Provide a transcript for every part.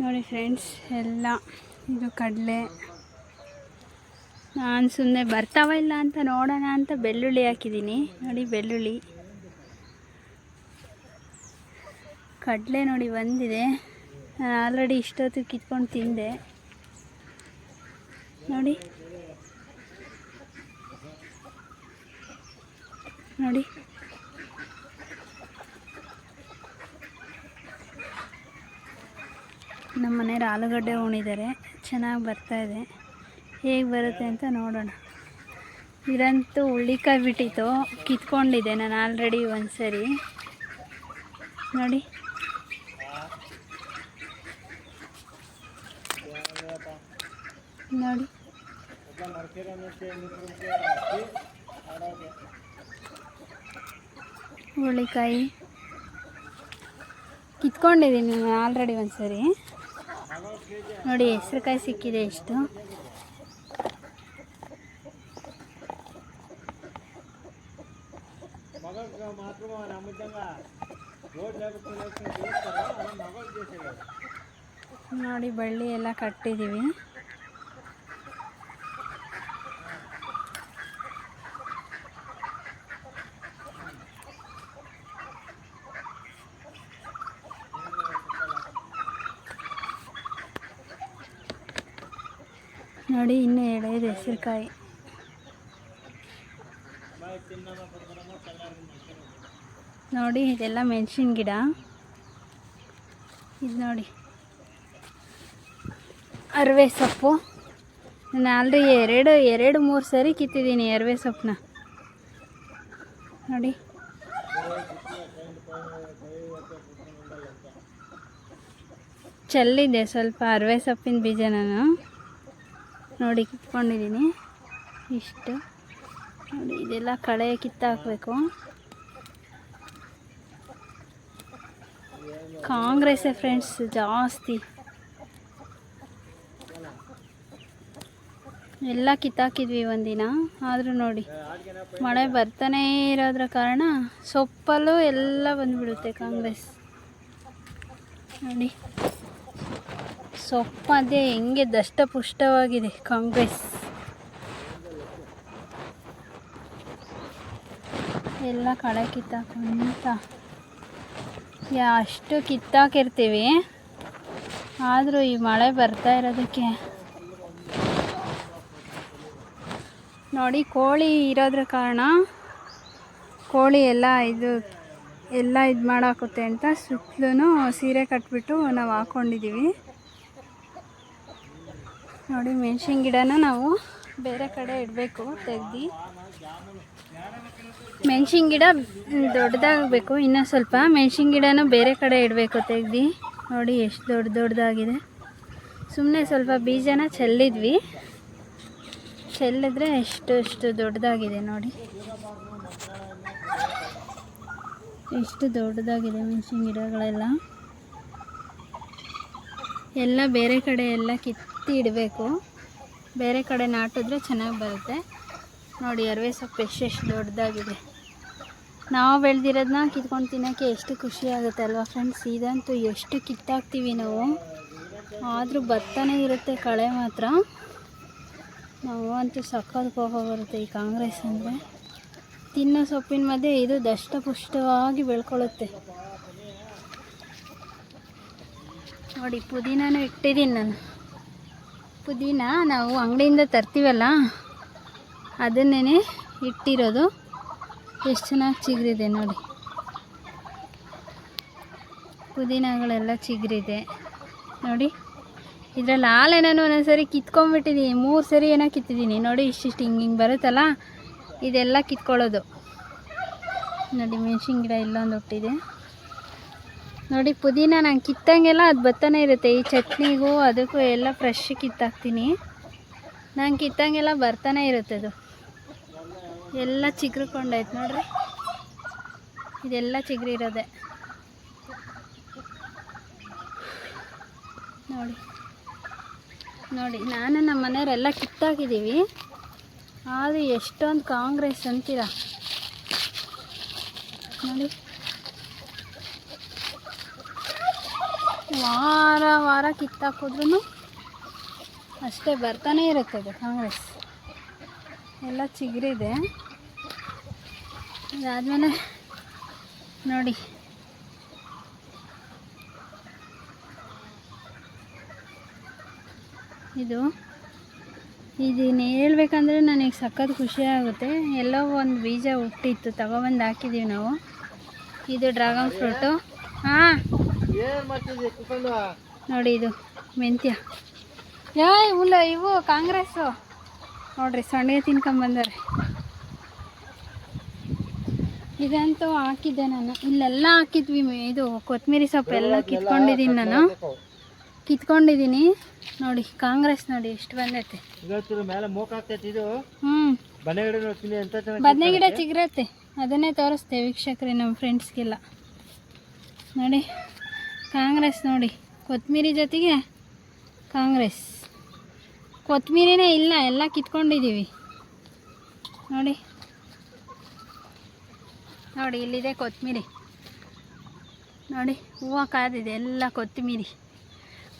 ನೋಡಿ ಫ್ರೆಂಡ್ಸ್, ಎಲ್ಲ ಇದು ಕಡಲೆ. ನಾನು ಸುಮ್ಮನೆ ಬರ್ತಾವ ಇಲ್ಲ ಅಂತ ನೋಡೋಣ ಅಂತ ಬೆಳ್ಳುಳ್ಳಿ ಹಾಕಿದ್ದೀನಿ. ನೋಡಿ ಬೆಳ್ಳುಳ್ಳಿ. ಕಡಲೆ ನೋಡಿ ಬಂದಿದೆ. ನಾನು ಆಲ್ರೆಡಿ ಇಷ್ಟೊತ್ತು ಕಿತ್ಕೊಂಡು ತಿಂದೆ. ನೋಡಿ. ನೋಡಿ. ನಮ್ಮ ಮನೆಯವ್ರು ಆಲೂಗಡ್ಡೆ ಉಣಿದ್ದಾರೆ ಚೆನ್ನಾಗಿ ಬರ್ತಾ ಇದೆ. ಹೇಗೆ ಬರುತ್ತೆ ಅಂತ ನೋಡೋಣ. ಇದಂತೂ ಹುಳ್ಳಿಕಾಯಿ ಬಿಟ್ಟಿತ್ತು. ಕಿತ್ಕೊಂಡಿದ್ದೆ ನಾನು ಆಲ್ರೆಡಿ ಒಂದು ಸರಿ ನೋಡಿ. ನೋಡಿ. ಹುಳ್ಳಿಕಾಯಿ ಕಿತ್ಕೊಂಡಿದ್ದೀನಿ ನಾನು ಆಲ್ರೆಡಿ ಒಂದು ಸರಿ ನೋಡಿ ಹೆಸರುಕಾಯಿ ಸಿಕ್ಕಿದೆ ಇಷ್ಟು. ನೋಡಿ ಬಳ್ಳಿ ಎಲ್ಲ ಕಟ್ಟಿದ್ದೀವಿ ನೋಡಿ ಇನ್ನೂ ಎಳೆಯದು ಹೆಸರುಕಾಯಿ. ನೋಡಿ, ಇದೆಲ್ಲ ಮೆಣಸಿನ ಗಿಡ. ಇದು ನೋಡಿ. ಅರವೆ ಸೊಪ್ಪು. ನಾನು ಆಲ್ರೆಡಿ ಎರಡು ಎರಡು, ಮೂರು ಸರಿ ಕಿತ್ತಿದ್ದೀನಿ ಅರವೆ ಸೊಪ್ಪನ್ನ. ನೋಡಿ. ಚೆಲ್ಲಿದೆ ಸ್ವಲ್ಪ ಅರವೆ ಸೊಪ್ಪಿನ ಬೀಜ ನಾನು. ನೋಡಿ, ಕಿತ್ಕೊಂಡಿದ್ದೀನಿ. ಇಷ್ಟು. ನೋಡಿ, ಇದೆಲ್ಲ ಕಳೆ ಕಿತ್ತಾಕಬೇಕು. ಕಾಂಗ್ರೆಸ್ಸೇ ಫ್ರೆಂಡ್ಸ್ ಜಾಸ್ತಿ. ಎಲ್ಲ ಕಿತ್ತಾಕಿದ್ವಿ ಒಂದಿನ, ಆದರೂ ನೋಡಿ, ಮಳೆ ಬರ್ತಾನೇ ಇರೋದ್ರ ಕಾರಣ ಸೊಪ್ಪಲ್ಲೂ ಎಲ್ಲ ಬಂದುಬಿಡುತ್ತೆ ಕಾಂಗ್ರೆಸ್. ನೋಡಿ. ಸೊಪ್ಪು ಅದೇ ಹೆಂಗೆ ದಷ್ಟಪುಷ್ಟವಾಗಿದೆ ಕಾಂಗ್ರೆಸ್. ಎಲ್ಲ ಕಳೆ ಕಿತ್ತಾಕಂತ. ಯಾ, ಅಷ್ಟು ಕಿತ್ತಾಕಿರ್ತೀವಿ. ಆದರೂ ಈ ಮಳೆ ಬರ್ತಾ ಇರೋದಕ್ಕೆ. ನೋಡಿ, ಕೋಳಿ ಇರೋದ್ರ ಕಾರಣ ಕೋಳಿ ಎಲ್ಲ ಇದು ಎಲ್ಲ ಇದು ಮಾಡಾಕುತ್ತೆ ಅಂತ ಸುತ್ತಲೂ ಸೀರೆ ಕಟ್ಬಿಟ್ಟು ನಾವು ಹಾಕ್ಕೊಂಡಿದ್ದೀವಿ ನೋಡಿ ಮೆಣಸಿನ ಗಿಡನ ನಾವು ಬೇರೆ ಕಡೆ ಇಡಬೇಕು, ತೆಗ್ದು. ಮೆಣಸಿನ ಗಿಡ ದೊಡ್ಡದಾಗಬೇಕು, ಇನ್ನೂ ಸ್ವಲ್ಪ. ಮೆಣಸಿನ ಗಿಡನ ಬೇರೆ ಕಡೆ ಇಡಬೇಕು, ತೆಗ್ದು. ನೋಡಿ ಎಷ್ಟು ದೊಡ್ಡ ದೊಡ್ಡದಾಗಿದೆ. ಸುಮ್ಮನೆ ಸ್ವಲ್ಪ ಬೀಜನ ಚೆಲ್ಲಿದ್ವಿ. ಚೆಲ್ಲಿದ್ರೆ ಎಷ್ಟು ಎಷ್ಟು ದೊಡ್ಡದಾಗಿದೆ ನೋಡಿ. ಎಷ್ಟು ದೊಡ್ಡದಾಗಿದೆ ಮೆಣಸಿನ ಗಿಡಗಳೆಲ್ಲ. ಎಲ್ಲ ಬೇರೆ ಕಡೆ ಎಲ್ಲ ಕಿತ್ತಿ ಇಡಬೇಕು. ಬೇರೆ ಕಡೆ ನಾಟಿದ್ರೆ ಚೆನ್ನಾಗಿ ಬರುತ್ತೆ. ನೋಡಿ, ಅರವೆ ಸೊಪ್ಪು ಎಷ್ಟೆಷ್ಟು ದೊಡ್ಡದಾಗಿದೆ. ನಾವು ಬೆಳೆದಿರೋದನ್ನ ಕಿತ್ಕೊಂಡು ತಿನ್ನೋಕ್ಕೆ ಎಷ್ಟು ಖುಷಿ ಆಗುತ್ತೆ ಅಲ್ವಾ ಫ್ರೆಂಡ್ಸ್? ಇದಂತೂ ಎಷ್ಟು ಕಿತ್ತಾಕ್ತೀವಿ ನಾವು. ಆದರೂ ಬರ್ತಾನೆ ಇರುತ್ತೆ ಕಳೆ ಮಾತ್ರ. ನಾವು ಅಂತೂ ಸಕ್ಕದ ಕೋಪ ಬರುತ್ತೆ ಈ ಕಾಂಗ್ರೆಸ್ ಅಂದರೆ. ತಿನ್ನೋ ಸೊಪ್ಪಿನ ಮಧ್ಯೆ ಇದು ದಷ್ಟಪುಷ್ಟವಾಗಿ ಬೆಳ್ಕೊಳ್ಳುತ್ತೆ. ನೋಡಿ ಪುದೀನೂ ಇಟ್ಟಿದ್ದೀನಿ ನಾನು. ಪುದೀನ ನಾವು ಅಂಗಡಿಯಿಂದ ತರ್ತೀವಲ್ಲ ಅದನ್ನೇ ಇಟ್ಟಿರೋದು. ಎಷ್ಟು ಚೆನ್ನಾಗಿ ಚಿಗ್ರಿದೆ ನೋಡಿ. ಪುದೀನಗಳೆಲ್ಲ ಚಿಗ್ರಿದೆ. ನೋಡಿ, ಇದರಲ್ಲಿ ನಾನು ಒಂದೊಂದ್ಸರಿ ಕಿತ್ಕೊಂಡ್ಬಿಟ್ಟಿದ್ದೀನಿ ಮೂರು ಸರಿ ಏನೋ ಕಿತ್ತಿದ್ದೀನಿ ನೋಡಿ, ಇಷ್ಟಿಷ್ಟು ಹಿಂಗೆ ಹಿಂಗೆ ಬರುತ್ತಲ್ಲ, ಇದೆಲ್ಲ ಕಿತ್ಕೊಳ್ಳೋದು. ನೋಡಿ, ಮೆಣಸಿನ ಗಿಡ ಇಲ್ಲೊಂದು ಹುಟ್ಟಿದೆ. ನೋಡಿ, ಪುದೀನ ನಾನು ಕಿತ್ತಂಗೆಲ್ಲ ಅದು ಬತ್ತಾನೆ ಇರುತ್ತೆ. ಈ ಚಟ್ನಿಗೂ ಅದಕ್ಕೂ ಎಲ್ಲ ಫ್ರೆಶ್ ಕಿತ್ತಾಕ್ತೀನಿ. ನಾನು ಕಿತ್ತಂಗೆಲ್ಲ ಬರ್ತಾನೆ ಇರುತ್ತೆ ಅದು. ಎಲ್ಲ ಚಿಗುರ್ಕೊಂಡೈತೆ ನೋಡ್ರಿ. ಇದೆಲ್ಲ ಚಿಗುರಿರೋದೆ. ನೋಡಿ. ನೋಡಿ, ನಾನು ನಮ್ಮ ಮನೆಯವರೆಲ್ಲ ಕಿತ್ತಾಕಿದ್ದೀವಿ ಆದರೂ ಎಷ್ಟೊಂದು ಕಾಂಗ್ರೆಸ್ ಅಂತೀರ? ನೋಡಿ. ವಾರ ವಾರ ಕಿತ್ತಾಕಿದ್ರೂ ಅಷ್ಟೇ ಬರ್ತಾನೆ ಇರುತ್ತೆ ಅದು ಕಾಂಗ್ರೆಸ್. ಎಲ್ಲ ಚಿಗುರಿದೆ. ಅದಾದಮೇಲೆ ನೋಡಿ. ಇದು. ಇದನ್ನ ಹೇಳ್ಬೇಕಂದ್ರೆ ನನಗೆ ಸಖತ್ ಖುಷಿ ಆಗುತ್ತೆ. ಎಲ್ಲೋ ಒಂದು ಬೀಜ ಹುಟ್ಟಿತ್ತು. ತಗೊಬಂದು ಹಾಕಿದ್ದೀವಿ ನಾವು. ಇದು ಡ್ರಾಗನ್ ಫ್ರೂಟು. ಹಾಂ. ನೋಡಿ ಇದು ಮೆಂತ್ಯ. ಯಾಯ್ ಹುಲ್ಲ ಇವು ಕಾಂಗ್ರೆಸ್ಸು. ನೋಡ್ರಿ ಸೊಂಡಿಗೆ ತಿನ್ಕೊಂಬಂದಾರೆ ಇದಂತೂ ಹಾಕಿದ್ದೆ ನಾನು. ಇಲ್ಲೆಲ್ಲ ಹಾಕಿದ್ವಿ ಇದು ಕೊತ್ತಂಬರಿ ಸೊಪ್ಪು ಎಲ್ಲ ಕಿತ್ಕೊಂಡಿದ್ದೀನಿ ನಾನು. ಕಿತ್ಕೊಂಡಿದ್ದೀನಿ. ನೋಡಿ ಕಾಂಗ್ರೆಸ್ ನೋಡಿ ಎಷ್ಟು ಬಂದೈತೆ. ಹ್ಞೂ ಬದನೆ ಗಿಡ ಚಿಗ್ರತ್ತೆ. ಅದನ್ನೇ ತೋರಿಸ್ತೇವೆ ವೀಕ್ಷಕರೇ ನಮ್ಮ ಫ್ರೆಂಡ್ಸ್ಗೆಲ್ಲ ನೋಡಿ. ಕಾಂಗ್ರೆಸ್ ನೋಡಿ. ಕೊತ್ತಂಬರಿ ಜೊತೆಗೆ ಕಾಂಗ್ರೆಸ್. ಕೊತ್ತಂಬರಿನೇ ಇಲ್ಲ ಎಲ್ಲ ಕಿತ್ಕೊಂಡಿದ್ದೀವಿ ನೋಡಿ. ನೋಡಿ ಇಲ್ಲಿದೆ ಕೊತ್ತಂಬರಿ ನೋಡಿ ಹೂವು ಕಾದಿದೆ ಎಲ್ಲ ಕೊತ್ತಂಬರಿ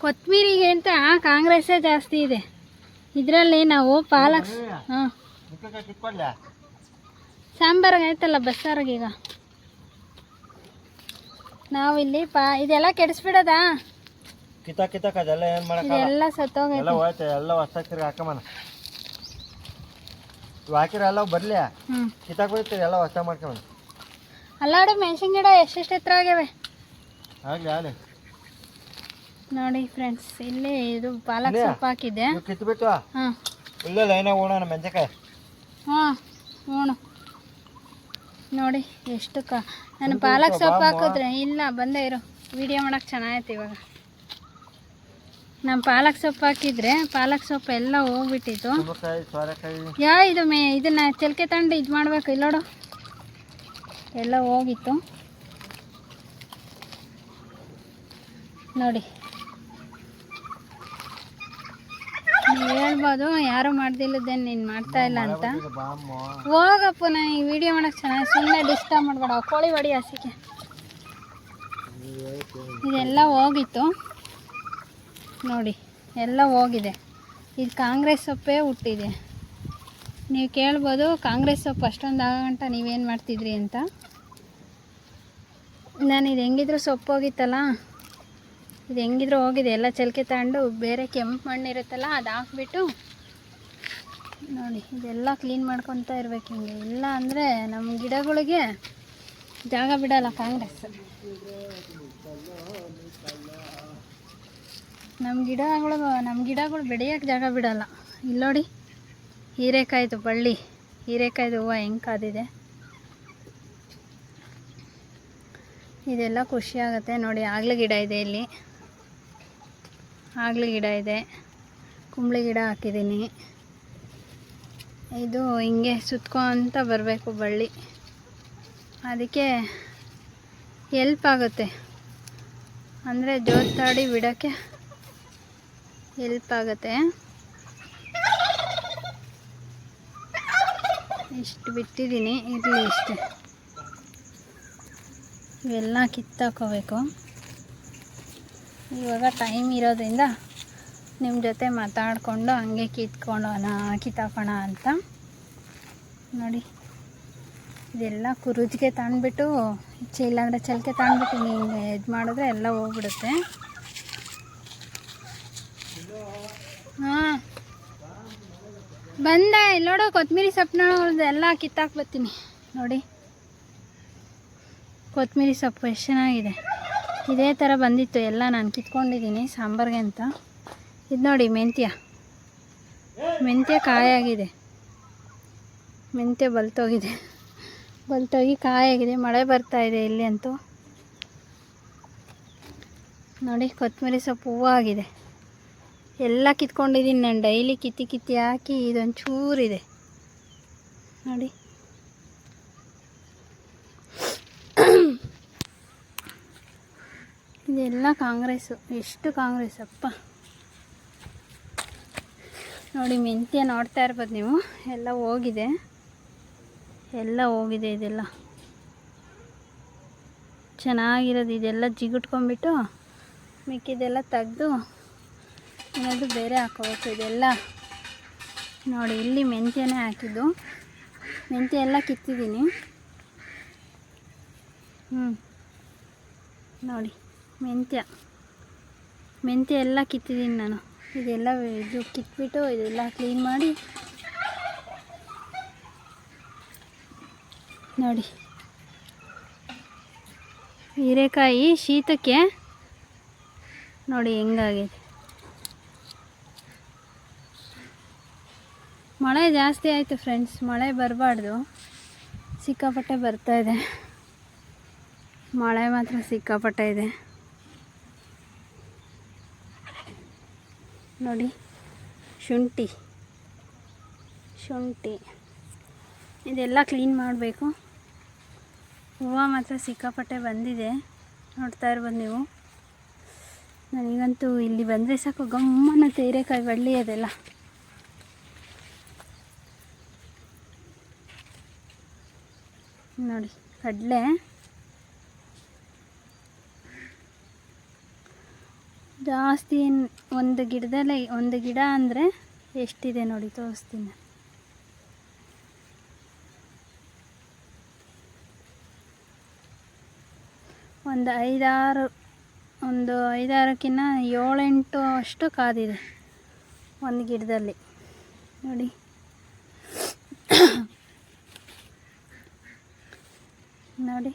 ಕೊತ್ತಂಬರಿಗೆ ಅಂತ ಕಾಂಗ್ರೆಸ್ಸೇ ಜಾಸ್ತಿ ಇದೆ. ಇದರಲ್ಲಿ ನಾವು ಪಾಲಕ್ ಹಾಂ. ಸಾಂಬಾರಿಗೆ ಆಯ್ತಲ್ಲ ಬಸ್ಸಾರಿಗೆ ಈಗ ನಾವಿಲ್ಲಿ ಪಾ ಇದೆಲ್ಲ ಕೆಡಿಸ್ಬಿಡೋದಾ? ಕಿತಾ ಕಿತಾಕ ಅದೆಲ್ಲ ಏನು ಇದೆಲ್ಲ ಎಲ್ಲ ಸತ್ತೋಗೈತೆ ಹೋಯ್ತು ಎಲ್ಲ ಹೊಸ್ದಾಗಿ ತಿರ್ಗಿ ಹಾಕಮನ ಇವು ಹಾಕಿರ ಎಲ್ಲ ಬರಲಿ ಹ್ಞೂ ಕಿತ್ತಾಕ್ ಹೋಯ್ತು ಎಲ್ಲ ಹೊಸ ಮಾಡ್ಕೊಂಬನ ಅಲ್ಲಾಡು ಮೆಣಸಿನ ಗಿಡ ಎಷ್ಟೆಷ್ಟು ಎತ್ತರ ಆಗ್ಯಾವೆ ಆಗಲಿ ಆಗ್ಲಿ. ನೋಡಿ ಫ್ರೆಂಡ್ಸ್ ಇಲ್ಲಿ ಇದು ಪಾಲಕ್ ಇಲ್ಲೇ? ಸೊಪ್ಪು ಹಾಕಿದ್ದೆ. ನೀವು ಕಿತ್ಬಿಟ್ಟು ಹಾಂ. ಇಲ್ಲೇ ಲೈನಾಗ ಓಣ ಮೆಣಸಿನ್ಕಾಯಿ. ಹಾಂ ಹ್ಞೂ ನೋಡಿ ಎಷ್ಟು ಕ ನಾನು ಪಾಲಕ್ ಸೊಪ್ಪು ಹಾಕಿದ್ರೆ ಇಲ್ಲ ಬಂದೇ ಇರು. ವಿಡಿಯೋ ಮಾಡೋಕೆ ಚೆನ್ನಾಗೈತೆ ಇವಾಗ. ನಮ್ಮ ಪಾಲಕ್ ಸೊಪ್ಪು ಹಾಕಿದ್ರೆ ಪಾಲಕ್ ಸೊಪ್ಪು ಎಲ್ಲ ಹೋಗ್ಬಿಟ್ಟಿತ್ತು. ಯಾ ಇದು ಮೇ ಇದನ್ನ ಚಿಲ್ಕೆ ತಂಡು ಇದು ಮಾಡ್ಬೇಕು ಇಲ್ಲೋಡು ಎಲ್ಲ ಹೋಗಿತ್ತು. ನೋಡಿ. ಹೇಳ್ಬೋದು ಯಾರು ಮಾಡ್ದಿಲ್ಲದೇನು ನೀನು ಮಾಡ್ತಾ ಇಲ್ಲ ಅಂತ. ಹೋಗಪ್ಪ ನಾ ಈ ವಿಡಿಯೋ ಮಾಡೋಕ್ಕೆ ಚೆನ್ನಾಗಿ ಸುಮ್ಮನೆ ಡಿಸ್ಟರ್ಬ್ ಮಾಡಬೇಡ. ಕೋಳಿ ಹೊಡಿ ಹಸಿಗೆ. ಇದೆಲ್ಲ ಹೋಗಿತ್ತು. ನೋಡಿ ಎಲ್ಲ ಹೋಗಿದೆ. ಇದು ಕಾಂಗ್ರೆಸ್ ಸೊಪ್ಪೇ ಹುಟ್ಟಿದೆ. ನೀವು ಕೇಳ್ಬೋದು ಕಾಂಗ್ರೆಸ್ ಸೊಪ್ಪು ಅಷ್ಟೊಂದು ಆಗಂಟ ನೀವೇನು ಮಾಡ್ತಿದ್ರಿ ಅಂತ. ನಾನು ಇದು ಹೆಂಗಿದ್ರು ಸೊಪ್ಪು ಹೋಗಿತ್ತಲ್ಲ? ಇದು ಹೆಂಗಿದ್ರು ಹೋಗಿದೆ. ಎಲ್ಲ ಚಲಿಕೆ ತಗೊಂಡು ಬೇರೆ ಕೆಂಪು ಮಣ್ಣು ಇರುತ್ತಲ್ಲ ಅದು ಹಾಕ್ಬಿಟ್ಟು ನೋಡಿ, ಇದೆಲ್ಲ ಕ್ಲೀನ್ ಮಾಡ್ಕೊತಾ ಇರ್ಬೇಕು ಹಿಂಗೆ. ಇಲ್ಲ ಅಂದರೆ ನಮ್ಮ ಗಿಡಗಳಿಗೆ ಜಾಗ ಬಿಡಲ್ಲ ಕಾಂಗ್ರೆಸ್. ನಮ್ಮ ಗಿಡಗಳು ನಮ್ಮ ಗಿಡಗಳು ಬೆಳೆಯೋಕ್ಕೆ ಜಾಗ ಬಿಡಲ್ಲ. ಇಲ್ಲೋಡಿ ನೋಡಿ, ಹೀರೆಕಾಯ್ದು ಬಳ್ಳಿ, ಹೀರೆಕಾಯ್ದು ಹೂವು ಹೆಂಗೆ ಕಾದಿದೆ. ಇದೆಲ್ಲ ಖುಷಿ ಆಗುತ್ತೆ. ನೋಡಿ, ಆಗ್ಲೇ ಗಿಡ ಇದೆ ಇಲ್ಲಿ. ಆಗ್ಲ ಗಿಡ ಇದೆ. ಕುಂಬಳಿ ಗಿಡ ಹಾಕಿದ್ದೀನಿ. ಇದು ಹಿಂಗೆ ಸುತ್ಕೊಂತ ಬರಬೇಕು ಬಳ್ಳಿ. ಅದಕ್ಕೆ ಎಲ್ಪ್ ಆಗುತ್ತೆ. ಅಂದರೆ ಜೋತಾಡಿ ಬಿಡೋಕ್ಕೆ ಎಲ್ಪ್ ಆಗುತ್ತೆ. ಇಷ್ಟು ಬಿಟ್ಟಿದ್ದೀನಿ, ಇರಲಿ ಇಷ್ಟೇ. ಇವೆಲ್ಲ ಕಿತ್ತಾಕೋಬೇಕು. ಇವಾಗ ಟೈಮ್ ಇರೋದ್ರಿಂದ ನಿಮ್ಮ ಜೊತೆ ಮಾತಾಡಿಕೊಂಡು ಹಂಗೆ ಕಿತ್ಕೊಳ್ಳೋಣ, ಕಿತ್ತಾಕೋಣ ಅಂತ. ನೋಡಿ, ಇದೆಲ್ಲ ಕುರುಜಿಗೆ ತಗೊಂಡ್ಬಿಟ್ಟು ಇಲ್ಲಾಂದರೆ ಚಲಿಕೆ ತಗೊಂಡ್ಬಿಟ್ಟು ನೀವು ಇದು ಮಾಡಿದ್ರೆ ಎಲ್ಲ ಹೋಗ್ಬಿಡುತ್ತೆ. ಹಾಂ. ಬಂದೆ ಇಲ್ಲಿ ನೋಡು ಕೊತ್ತಂಬರಿ ಸೊಪ್ಪು ಎಲ್ಲ ಕಿತ್ತಾಕ್ಬತ್ತೀನಿ ನೋಡಿ ಕೊತ್ತಂಬರಿ ಸೊಪ್ಪು ಎಷ್ಟು ಚೆನ್ನಾಗಿದೆ. ಇದೇ ಥರ ಬಂದಿತ್ತು, ಎಲ್ಲ ನಾನು ಕಿತ್ಕೊಂಡಿದ್ದೀನಿ ಸಾಂಬಾರ್ಗೆ ಅಂತ. ಇದು ನೋಡಿ, ಮೆಂತ್ಯ. ಮೆಂತ್ಯ ಕಾಯಾಗಿದೆ. ಮೆಂತ್ಯ ಬಲ್ತೋಗಿದೆ. ಬಲ್ತೋಗಿ ಕಾಯಾಗಿದೆ, ಮಳೆ ಬರ್ತಾ ಇದೆ ಇಲ್ಲಿ ಅಂತೂ. ನೋಡಿ ಕೊತ್ತಂಬರಿ ಸೊಪ್ಪು ಆಗಿದೆ. ಎಲ್ಲ ಕಿತ್ಕೊಂಡಿದ್ದೀನಿ ನಾನು, ಡೈಲಿ ಕಿತ್ತಿ ಕಿತ್ತಿ ಹಾಕಿ ಇದೊಂದು ಚೂರಿದೆ ನೋಡಿ. ಇದೆಲ್ಲ ಕಾಂಗ್ರೆಸ್ಸು. ಎಷ್ಟು ಕಾಂಗ್ರೆಸ್ ಅಪ್ಪ. ನೋಡಿ, ಮೆಂತ್ಯ ನೋಡ್ತಾ ಇರ್ಬೋದು ನೀವು. ಎಲ್ಲ ಹೋಗಿದೆ. ಎಲ್ಲ ಹೋಗಿದೆ ಇದೆಲ್ಲ. ಚೆನ್ನಾಗಿರೋದು ಇದೆಲ್ಲ ಜಿಗುಟ್ಕೊಂಡ್ಬಿಟ್ಟು ಮಿಕ್ಕಿದೆಲ್ಲ ತೆಗೆದು ಏನಾದರೂ ಬೇರೆ ಹಾಕೋಬೇಕು ಇದೆಲ್ಲ. ನೋಡಿ, ಇಲ್ಲಿ ಮೆಂತ್ಯನೇ ಹಾಕಿದ್ದು. ಮೆಂತ್ಯ ಎಲ್ಲ ಕಿತ್ತಿದ್ದೀನಿ. ಹ್ಞೂ ನೋಡಿ. ಮೆಂತ್ಯ. ಮೆಂತ್ಯ ಎಲ್ಲ ಕಿತ್ತಿದ್ದೀನಿ ನಾನು. ಇದೆಲ್ಲ ಇದು ಕಿತ್ಬಿಟ್ಟು ಇದೆಲ್ಲ ಕ್ಲೀನ್ ಮಾಡಿ ನೋಡಿ. ಹೀರೆಕಾಯಿ ಶೀತಕ್ಕೆ ನೋಡಿ ಹೆಂಗಾಗಿದೆ. ಮಳೆ ಜಾಸ್ತಿ ಆಯಿತು ಫ್ರೆಂಡ್ಸ್ ಮಳೆ ಬರಬಾರ್ದು. ಸಿಕ್ಕಾಪಟ್ಟೆ ಬರ್ತಾ ಇದೆ. ಮಳೆ ಮಾತ್ರ ಸಿಕ್ಕಾಪಟ್ಟೆ ಇದೆ. ನೋಡಿ, ಶುಂಠಿ. ಶುಂಠಿ. ಇದೆಲ್ಲ ಕ್ಲೀನ್ ಮಾಡಬೇಕು. ಹೂವು ಮಾತ್ರ ಸಿಕ್ಕಾಪಟ್ಟೆ ಬಂದಿದೆ. ನೋಡ್ತಾ ಇರ್ಬೋದು ನೀವು. ನನಗಂತೂ ಇಲ್ಲಿ ಬಂದರೆ ಸಾಕು, ಗಮ್ಮನ ತೇರೆಕಾಯಿ ಬಳ್ಳಿ ಅದೆಲ್ಲ. ನೋಡಿ, ಕಡಲೆ. ಜಾಸ್ತಿ ಒಂದು ಗಿಡದಲ್ಲಿ ಒಂದು ಗಿಡ ಅಂದರೆ ಎಷ್ಟಿದೆ ನೋಡಿ ತೋರಿಸ್ತೀನಿ. ಒಂದು ಐದಾರು, ಒಂದು ಐದಾರಕ್ಕಿಂತ ಏಳೆಂಟು ಅಷ್ಟು ಕಾದಿದೆ ಒಂದು ಗಿಡದಲ್ಲಿ. ನೋಡಿ. ನೋಡಿ.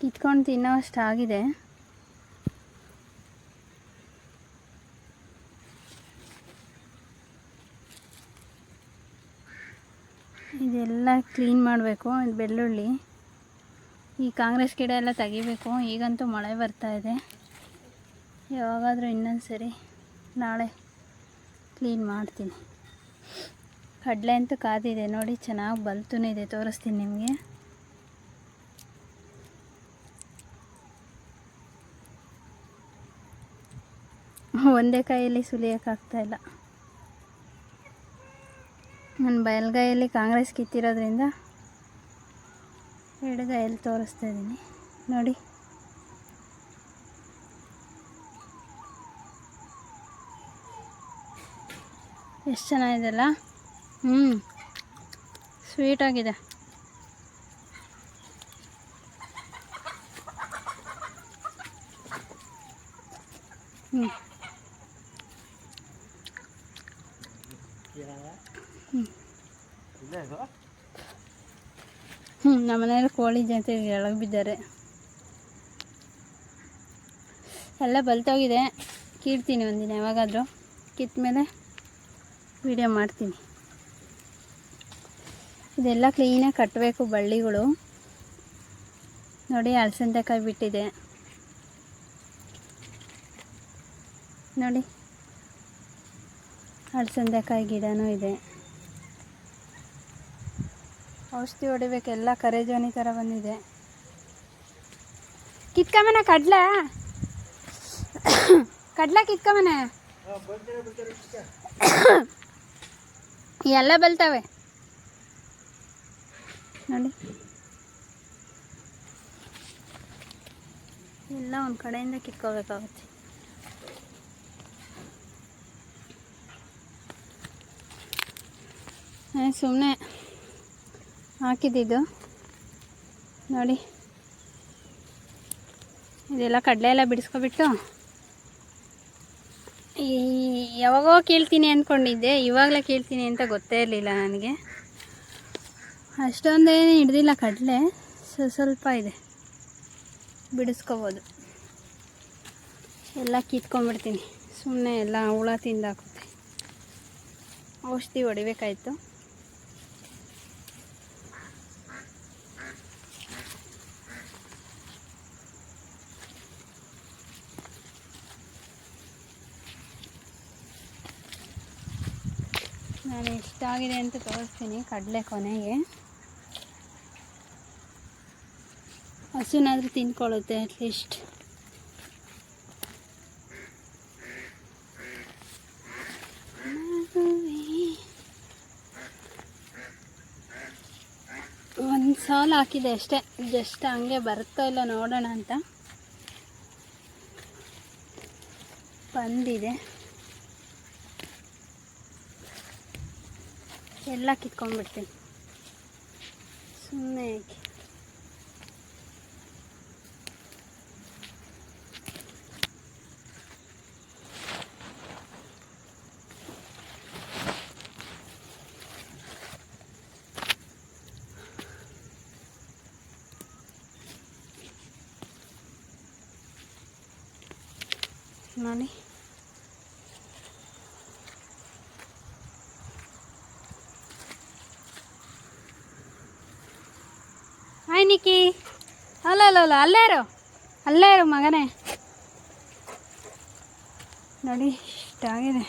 ಕಿತ್ಕೊಂಡು ತಿನ್ನೋ ಆಗಿದೆ ಇದೆಲ್ಲ ಕ್ಲೀನ್ ಮಾಡಬೇಕು, ಇದು ಬೆಳ್ಳುಳ್ಳಿ. ಈ ಕಾಂಗ್ರೆಸ್ ಗಿಡ ಎಲ್ಲ ತೆಗಿಬೇಕು, ಈಗಂತೂ ಮಳೆ ಬರ್ತಾ ಇದೆ. ಯಾವಾಗಾದರೂ ಇನ್ನೊಂದು ಸರಿ ನಾಳೆ ಕ್ಲೀನ್ ಮಾಡ್ತೀನಿ. ಕಡಲೆ ಅಂತೂ ಕಾದಿದೆ ನೋಡಿ, ಚೆನ್ನಾಗಿ ಬಲ್ತೂ ಇದೆ, ತೋರಿಸ್ತೀನಿ ನಿಮಗೆ. ಒಂದೇ ಕೈಯಲ್ಲಿ ಸುಲಿಯೋಕ್ಕಾಗ್ತಾ ಇಲ್ಲ. ನನ್ನ ಬಯಲ್ಗೈಯಲ್ಲಿ ಕಾಂಗ್ರೆಸ್ ಕಿತ್ತಿರೋದ್ರಿಂದ ಎಡಗೈಯಲ್ಲಿ ತೋರಿಸ್ತಾ ಇದ್ದೀನಿ. ನೋಡಿ. ಎಷ್ಟು ಚೆನ್ನಾಗಿದೆಲ್ಲ? ಹ್ಞೂ ಸ್ವೀಟಾಗಿದೆ ಹ್ಞೂ ಇಲ್ಲ ಇದು ಹ್ಞೂ ನಮ್ಮ ಮನೆಯಲ್ಲಿ ಕೋಳಿ ಜಾತಿ ಎಳಗೆ ಬಿದ್ದಾರೆ ಎಲ್ಲ ಬಲ್ತೋಗಿದೆ. ಕೀರ್ತೀನಿ ಒಂದಿನ ಯಾವಾಗಾದರೂ. ಕಿತ್ತ ಮೇಲೆ ವಿಡಿಯೋ ಮಾಡ್ತೀನಿ. ಇದೆಲ್ಲ ಕ್ಲೀನಾಗಿ ಕಟ್ಟಬೇಕು ಬಳ್ಳಿಗಳು. ನೋಡಿ ಅಲಸಂದೆಕಾಯಿ ಬಿಟ್ಟಿದೆ. ನೋಡಿ. ಅಲಸಂದೆಕಾಯಿ ಗಿಡನೂ ಇದೆ. ಔಷಧಿ ಹೊಡಿಬೇಕು, ಎಲ್ಲ ಕರೆಜೋನಿ ಥರ ಬಂದಿದೆ. ಕಿತ್ಕೊಂಬನ ಕಡ್ಲ? ಕಡ್ಲ ಕಿತ್ಕೊಂಬನ ಎಲ್ಲ ಬಲ್ತವೆ. ನೋಡಿ. ಎಲ್ಲ ಒಂದು ಕಡೆಯಿಂದ ಕಿತ್ಕೋಬೇಕಾಗುತ್ತೆ. ಸುಮ್ಮನೆ ಹಾಕಿದ್ದಿದ್ದು ನೋಡಿ. ಇದೆಲ್ಲ ಕಡಲೆ ಎಲ್ಲ ಬಿಡಿಸ್ಕೊಬಿಟ್ಟು. ಈ ಯಾವಾಗೋ ಕೇಳ್ತೀನಿ ಅಂದ್ಕೊಂಡಿದ್ದೆ ಇವಾಗಲೇ ಕೇಳ್ತೀನಿ ಅಂತ ಗೊತ್ತೇ ಇರಲಿಲ್ಲ ನನಗೆ. ಅಷ್ಟೊಂದೇನು ಹಿಡ್ದಿಲ್ಲ ಕಡಲೆ ಸ್ವಲ್ಪ ಇದೆ. ಬಿಡಿಸ್ಕೊಬೋದು. ಎಲ್ಲ ಕಿತ್ಕೊಂಡ್ಬಿಡ್ತೀನಿ. ಸುಮ್ಮನೆ ಎಲ್ಲ ಹುಳ ತಿಂದಾಕುತ್ತೆ. ಔಷಧಿ ಹೊಡಿಬೇಕಾಯ್ತು. ನಾನು ಎಷ್ಟಾಗಿದೆ ಅಂತ ತೋರಿಸ್ತೀನಿ ಕಡಲೆ ಕೊನೆಗೆ. ಹಸುನಾದರೂ ತಿನ್ಕೊಳ್ಳುತ್ತೆ ಅಟ್ಲೀಸ್ಟ್ ಒಂದು ಸಾಲು ಹಾಕಿದೆ ಅಷ್ಟೇ. ಜಸ್ಟ್ ಹಂಗೆ ಬರುತ್ತೋ ಇಲ್ಲ ನೋಡೋಣ ಅಂತ. ಬಂದಿದೆ. ಎಲ್ಲ ಕಿತ್ಕೊಂಡ್ಬಿಡ್ತೀನಿ ಸುಮ್ಮನೆ ಯಾಕೆ ನೋಡಿ ಅಲ್ಲ ಅಲ್ಲ ಅಲ್ಲ, ಅಲ್ಲೇ ಇರು. ಅಲ್ಲೇ ಇರು ಮಗನೇ. ನೋಡಿ, ಇಷ್ಟಾಗಿದೆ.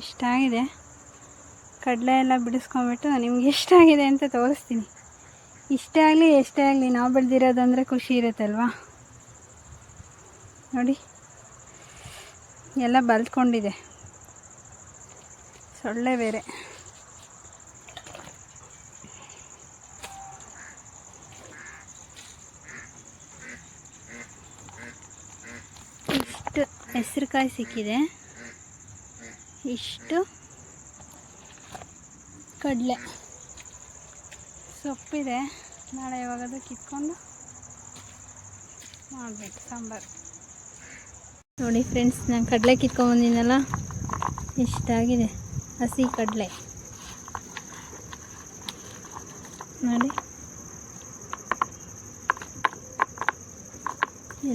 ಇಷ್ಟಾಗಿದೆ. ಕಡಲೆ ಎಲ್ಲ ಬಿಡಿಸ್ಕೊಂಬಿಟ್ಟು ನಿಮ್ಗೆ ಎಷ್ಟಾಗಿದೆ ಅಂತ ತೋರಿಸ್ತೀನಿ. ಇಷ್ಟೇ ಆಗಲಿ, ಎಷ್ಟೇ ಆಗಲಿ, ನಾವು ಬೆಳೆದಿರೋದಂದರೆ ಖುಷಿ ಇರುತ್ತಲ್ವಾ? ನೋಡಿ, ಎಲ್ಲ ಬಲ್ತ್ಕೊಂಡಿದೆ. ಸೊಳ್ಳೆ ಬೇರೆ ಇಷ್ಟು ಹೆಸರುಕಾಯಿ ಸಿಕ್ಕಿದೆ ಇಷ್ಟು ಕಡಲೆ ಸೊಪ್ಪಿದೆ. ನಾಳೆ ಯಾವಾಗಾದ್ರೂ ಕಿತ್ಕೊಂಡು ಮಾಡಬೇಕು, ಸಾಂಬಾರು. ನೋಡಿ ಫ್ರೆಂಡ್ಸ್, ನಾನು ಕಡಲೆ ಕಿತ್ಕೊಂಬಂದಿನಲ್ಲ ಇಷ್ಟಾಗಿದೆ ಹಸಿ ಕಡಲೆ. ನೋಡಿ.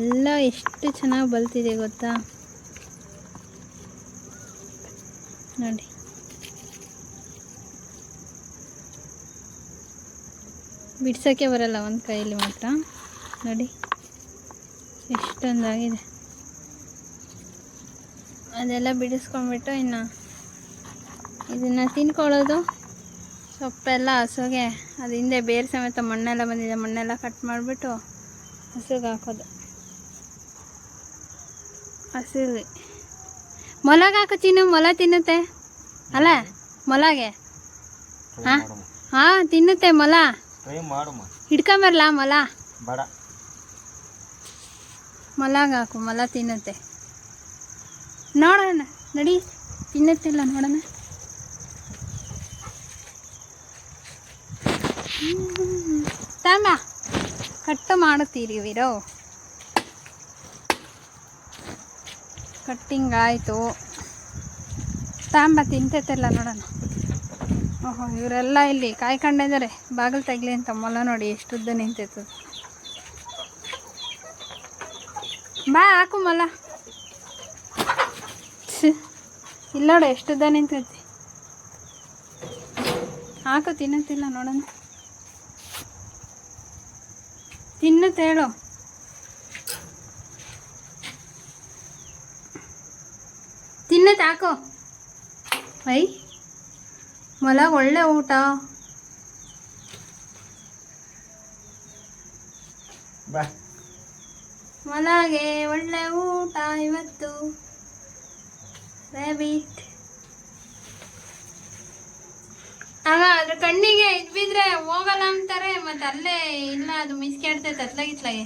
ಎಲ್ಲ ಎಷ್ಟು ಚೆನ್ನಾಗಿ ಬಲ್ತಿದೆ ಗೊತ್ತಾ? ನೋಡಿ. ಬಿಡ್ಸೋಕ್ಕೆ ಬರಲ್ಲ, ಒಂದು ಕೈಯಲ್ಲಿ ಮಾತ್ರ. ನೋಡಿ, ಎಷ್ಟೊಂದಾಗಿದೆ. ಅದೆಲ್ಲ ಬಿಡಿಸ್ಕೊಂಡ್ಬಿಟ್ಟು ಇನ್ನು ಇದನ್ನು ತಿನ್ಕೊಳ್ಳೋದು. ಸೊಪ್ಪೆಲ್ಲ ಹಸುಗೆ, ಅದು ಹಿಂದೆ ಬೇರೆ ಸಮೇತ ಮಣ್ಣೆಲ್ಲ ಬಂದಿದೆ, ಮಣ್ಣೆಲ್ಲ ಕಟ್ ಮಾಡಿಬಿಟ್ಟು ಹಸುಗೆ ಹಾಕೋದು. ಹಸುಗೆ. ಮೊಲಗೆ ಹಾಕು ಮೊಲ ತಿನ್ನುತ್ತೆ. ಅಲ್ಲ ಮೊಲಗೆ. ಹಾಂ? ಹಾಂ ತಿನ್ನುತ್ತೆ ಮೊಲ. ಹಿಡ್ಕೊಂಬರ್ಲ ಮೊಲ? ಮೊಲಾಗ ಮೊಲಗೆ ಹಾಕು ಮೊಲ ತಿನ್ನುತ್ತೆ. ನೋಡೋಣ ನಡಿ. ತಿನ್ನುತ್ತಿಲ್ಲ ನೋಡೋಣ. ತಮ್ಮ ಕಟ್ಟು ಮಾಡುತ್ತೀರಿ ವೀರೋ? ಕಟ್ಟಿಂಗ್ ಆಯಿತು. ತಾಂಬ ತಿಂತೈತಲ್ಲ ನೋಡೋಣ. ಓಹೋ, ಇವರೆಲ್ಲ ಇಲ್ಲಿ ಕಾಯ್ಕೊಂಡಿದ್ದಾರೆ ಬಾಗಿಲು ತೆಗ್ಲಿ ಅಂತ ಮೊಲ ನೋಡಿ ಎಷ್ಟು ಉದ್ದ ಬಾ, ಹಾಕು ಮೊಲ. ಇಲ್ಲ ನೋಡು ಎಷ್ಟುದ್ದ ನಿಂತೈತಿ. ಹಾಕು ತಿನ್ನತ್ತಿಲ್ಲ ನೋಡೋಣ. ತಿನ್ನುತ್ತೆ ತಿನ್ನತ್ತೆ ಹಾಕು ಐ ಮಲ ಒಳ್ಳೆ ಊಟ. ಮೊಲಗೆ ಒಳ್ಳೆ ಊಟ ಇವತ್ತು. ರ್ಯಾಬಿಟ್ ಆಗ ಅದ್ರ ಕಣ್ಣಿಗೆ ಇದ್ಬಿದ್ರೆ ಹೋಗಲ್ಲ ಅಂತಾರೆ ಮತ್ತೆ ಅಲ್ಲೇ ಇಲ್ಲ ಅದು ಮಿಸ್ಕ್ಯಾಡ್ತೈತೆ ಅತ್ಲಾಗಿತ್ಲಾಗೆ